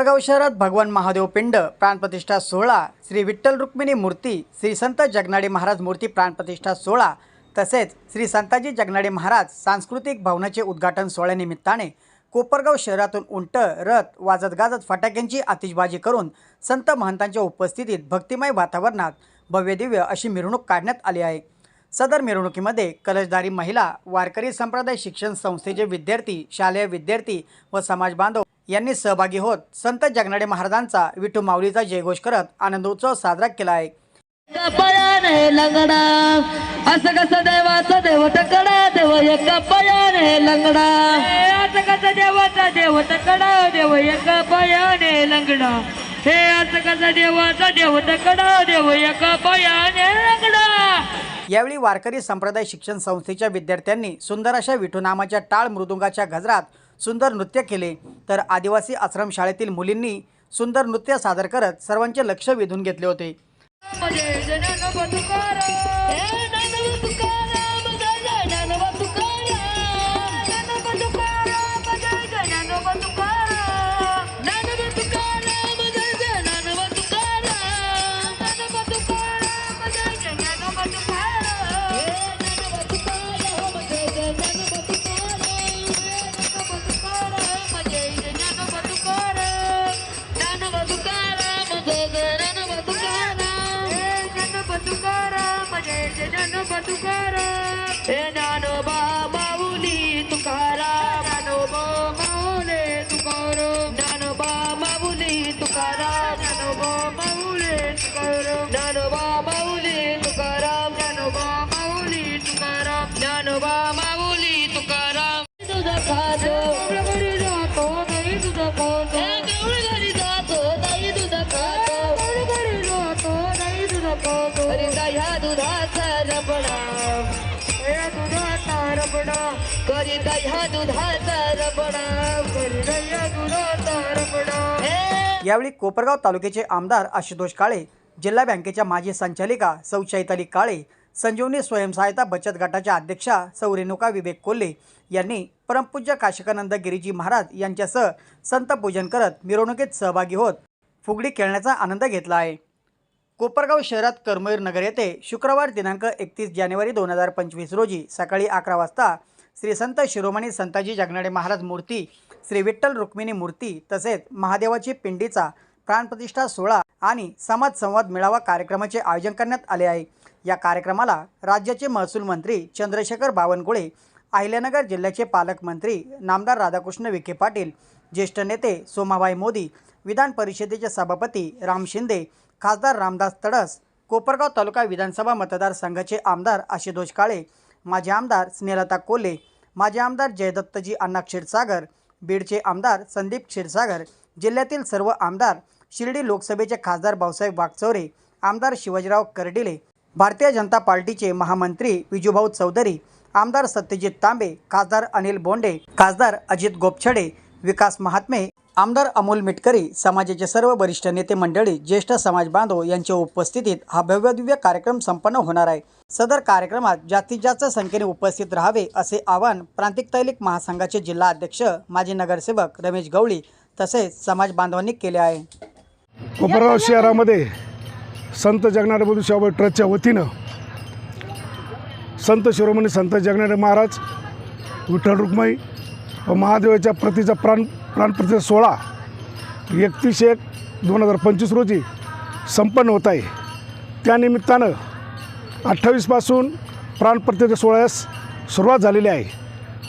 कोपरगाव शहरात भगवान महादेव पिंड प्राणप्रतिष्ठा सोहळा श्री विठ्ठल रुक्मिणी मूर्ती श्री संत जगनाडे महाराज मूर्ती प्राणप्रतिष्ठा सोहळा तसेच श्री संताजी जगनाडे महाराज सांस्कृतिक भवनाचे उद्घाटन सोहळ्यानिमित्ताने कोपरगाव शहरातून उंट रथ वाजत गाजत फटाक्यांची आतिषबाजी करून संत महंतांच्या उपस्थितीत भक्तिमय वातावरणात भव्यदिव्य अशी मिरवणूक काढण्यात आली आहे. सदर मिरवणुकीमध्ये कलशधारी महिला वारकरी संप्रदाय शिक्षण संस्थेचे विद्यार्थी शालेय विद्यार्थी व समाज बांधव यांनी सहभागी होत संत जगनाडे महाराजांचा विठू माऊलीचा जयघोष करत आनंदोत्सव साजरा केला आहे. असं कसं देवाचं देव तकडा देव एका पायाने लंगडा. असं कसं देवाचा देव तकडा देव एका पायाने लंगडा. हे असं कसं देवाचा देव एका पायाने यावेळी वारकरी संप्रदाय शिक्षण संस्थेच्या विद्यार्थ्यांनी सुंदर अशा विठूनामाच्या टाळ मृदुंगाच्या गजरात सुंदर नृत्य केले तर आदिवासी आश्रमशाळेतील मुलींनी सुंदर नृत्य सादर करत सर्वांचे लक्ष वेधून घेतले होते तुकाराम. हे ज्ञानोबा माऊली तुकाराम ज्ञानोबा माऊली तुकाराम ज्ञानोबा माऊली तुकाराम ज्ञानोबा माऊली तुकाराम ज्ञानोबा माऊली तुकाराम ज्ञानोबा माऊली तुकाराम ज्ञानोबा माऊली तुकाराम तुझा खातो रबडा या दुधाचा रबडा करीता ह्या दुधाचा रबडा करीता ह्या दुधाचा रबडा यावेळी कोपरगाव तालुक्याचे आमदार आशुतोष काळे जिल्हा बँकेच्या माजी संचालिका सौ चैताली काळे संजीवनी स्वयंसहायता बचत गटाच्या अध्यक्षा सौ रेणुका विवेक कोल्हे यांनी परमपूज्य काशिकानंद गिरीजी महाराज यांच्यासह संत पूजन करत मिरवणुकीत सहभागी होत फुगडी खेळण्याचा आनंद घेतला आहे. कोपरगाव शहरात करमयूर नगर येथे शुक्रवार दिनांक एकतीस जानेवारी दोन हजार पंचवीस रोजी सकाळी अकरा वाजता श्री संत शिरोमणी संताजी जगनाडे महाराज मूर्ती श्री विठ्ठल रुक्मिणी मूर्ती तसेच महादेवाची पिंडीचा प्राणप्रतिष्ठा सोहळा आणि समाज संवाद मेळावा कार्यक्रमाचे आयोजन करण्यात आले आहे. या कार्यक्रमाला राज्याचे महसूल मंत्री चंद्रशेखर बावनकुळे अहिल्यानगर जिल्ह्याचे पालकमंत्री नामदार राधाकृष्ण विखे पाटील ज्येष्ठ नेते सोमाबाई मोदी विधान परिषदेचे सभापती राम शिंदे खासदार रामदास तडस कोपरगाव तालुका विधानसभा मतदारसंघाचे आमदार आशुतोष काळे माजी आमदार स्नेहलता कोल्हे माजी आमदार जयदत्तजी अण्णा क्षीरसागर बीडचे आमदार संदीप क्षीरसागर जिल्ह्यातील सर्व आमदार शिर्डी लोकसभेचे खासदार भाऊसाहेब वागचौरे आमदार शिवाजीराव कर्डिले भारतीय जनता पार्टीचे महामंत्री विजूभाऊ चौधरी आमदार सत्यजित तांबे खासदार अनिल बोंडे खासदार अजित गोपछडे विकास महात्मे आमदार अमोल मिटकरी समाजाचे सर्व वरिष्ठ नेते मंडळी ज्येष्ठ समाज बांधव यांच्या उपस्थितीत हा भव्यदिव्य कार्यक्रम संपन्न होणार आहे. सदर कार्यक्रमात जास्तीत जास्त संख्येने उपस्थित राहावे असे आवाहन प्रांतिक तैलिक महासंघाचे जिल्हा अध्यक्ष माजी नगरसेवक रमेश गवळी तसेच समाज बांधवांनी केले आहे. कोपरगाव शहरामध्ये संत जगनाडे बधू सेवाभावी ट्रस्टच्या वतीनं संत शिरोमणी संत जगनाडे महाराज विठ्ठल रुक्माई व महादेवाच्या प्रतीचा प्राण प्राणप्रतिष्ठा सोळा एकतीस एक दोन हजार पंचवीस रोजी संपन्न होत आहे. त्यानिमित्तानं अठ्ठावीसपासून प्राणप्रतिष्ठा सोहळ्यास सुरुवात झालेली आहे.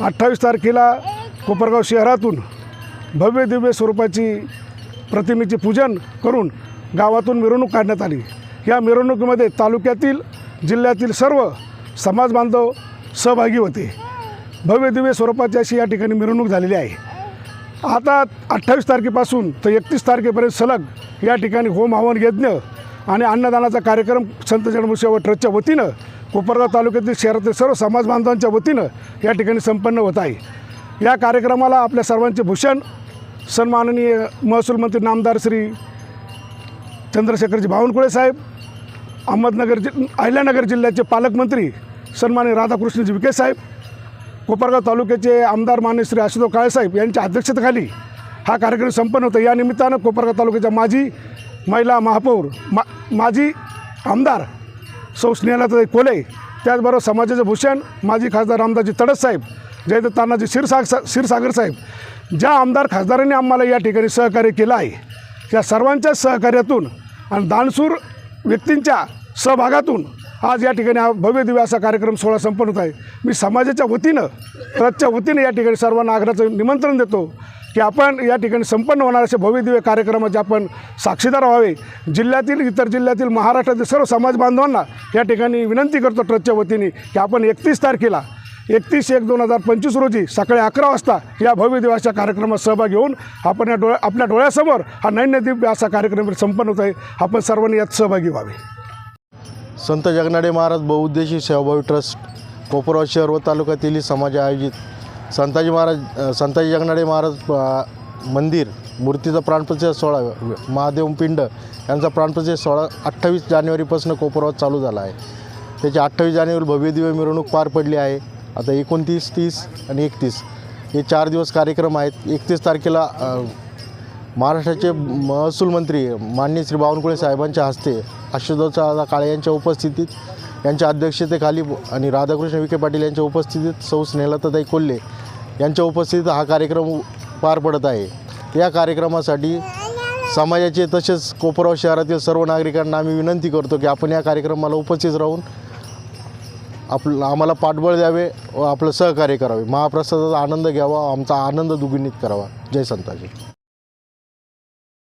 अठ्ठावीस तारखेला कोपरगाव शहरातून भव्य दिव्य स्वरूपाची प्रतिमेचे पूजन करून गावातून मिरवणूक काढण्यात आली. या मिरवणुकीमध्ये तालुक्यातील जिल्ह्यातील सर्व समाज बांधव सहभागी होते. भव्य दिव्य स्वरूपाची अशी या ठिकाणी मिरवणूक झालेली आहे. आता अठ्ठावीस तारखेपासून तर एकतीस तारखेपर्यंत सलग या ठिकाणी होम हवन यज्ञ आणि अन्नदानाचा कार्यक्रम संत जन्मसेवा ट्रस्टच्या वतीनं कोपरगाव तालुक्यातील शहरातील सर्व समाज बांधवांच्या वतीनं या ठिकाणी संपन्न होत आहे. या कार्यक्रमाला आपल्या सर्वांचे भूषण सन्माननीय महसूल मंत्री नामदार श्री चंद्रशेखरजी बावनकुळे साहेब अहमदनगर जि अहिल्यानगर जिल्ह्याचे पालकमंत्री सन्माननीय राधाकृष्णजी विखे साहेब कोपरगाव तालुक्याचे आमदार मान्य श्री आशुतोष काळेसाहेब यांच्या अध्यक्षतेखाली हा कार्यक्रम संपन्न होता. या निमित्तानं कोपरगाव तालुक्याच्या माजी महिला महापौर मा माजी आमदार सौ स्नेहलाताई कोले त्याचबरोबर समाजाचे भूषण माजी खासदार रामदासजी तडस साहेब तानाजी क्षीरसाग क्षीरसागर साहेब ज्या आमदार खासदारांनी आम्हाला या ठिकाणी सहकार्य केलं आहे या सर्वांच्या सहकार्यातून आणि दानसूर व्यक्तींच्या सहभागातून आज या ठिकाणी हा भव्य दिव्य असा कार्यक्रम सोहळा संपन्न होत आहे. मी समाजाच्या वतीनं ट्रस्टच्या वतीनं या ठिकाणी सर्वांना आग्रहाचं निमंत्रण देतो की आपण या ठिकाणी संपन्न होणारे असे भव्य दिव्य कार्यक्रमाचे आपण साक्षीदार व्हावे. जिल्ह्यातील इतर जिल्ह्यातील महाराष्ट्रातील सर्व समाज बांधवांना या ठिकाणी विनंती करतो ट्रस्टच्या वतीने की आपण एकतीस तारखेला एकतीस एक दोन हजार पंचवीस रोजी सकाळी अकरा वाजता या भव्य दिवसाच्या कार्यक्रमात सहभागी होऊन आपण या डोळ्या आपल्या डोळ्यासमोर हा नैन्यदिव्य असा कार्यक्रम संपन्न होत आहे. आपण सर्वांनी यात सहभागी व्हावे. संत जगनाडे महाराज बहुउद्देशीय सेवाभावी ट्रस्ट कोपरगाव शहर व तालुक्यातील समाज आयोजित संताजी महाराज संताजी जगनाडे महाराज मंदिर मूर्तीचा प्राणप्रतिष्ठा सोहळा महादेव पिंड यांचा प्राणप्रतिष्ठा सोहळा अठ्ठावीस जानेवारीपासून कोपरगावात चालू झाला आहे. त्याची अठ्ठावीस जानेवारी भव्य दिव्य मिरवणूक पार पडली आहे. आता एकोणतीस तीस आणि एकतीस हे चार दिवस कार्यक्रम आहेत. एकतीस तारखेला महाराष्ट्राचे महसूल मंत्री माननीय श्री बावनकुळे साहेबांच्या हस्ते आशुतोष काळे यांच्या उपस्थितीत यांच्या अध्यक्षतेखाली आणि राधाकृष्ण विखे पाटील यांच्या उपस्थितीत सौ स्नेहलताताई कोल्हे यांच्या उपस्थितीत हा कार्यक्रम पार पडत आहे. या कार्यक्रमासाठी समाजाचे तसेच कोपराव शहरातील सर्व नागरिकांना आम्ही विनंती करतो की आपण या कार्यक्रमाला उपस्थित राहून आपलं आम्हाला पाठबळ द्यावे व आपलं सहकार्य करावे. महाप्रसादाचा आनंद घ्यावा आमचा आनंद दुगिनीत करावा. जय संताजी.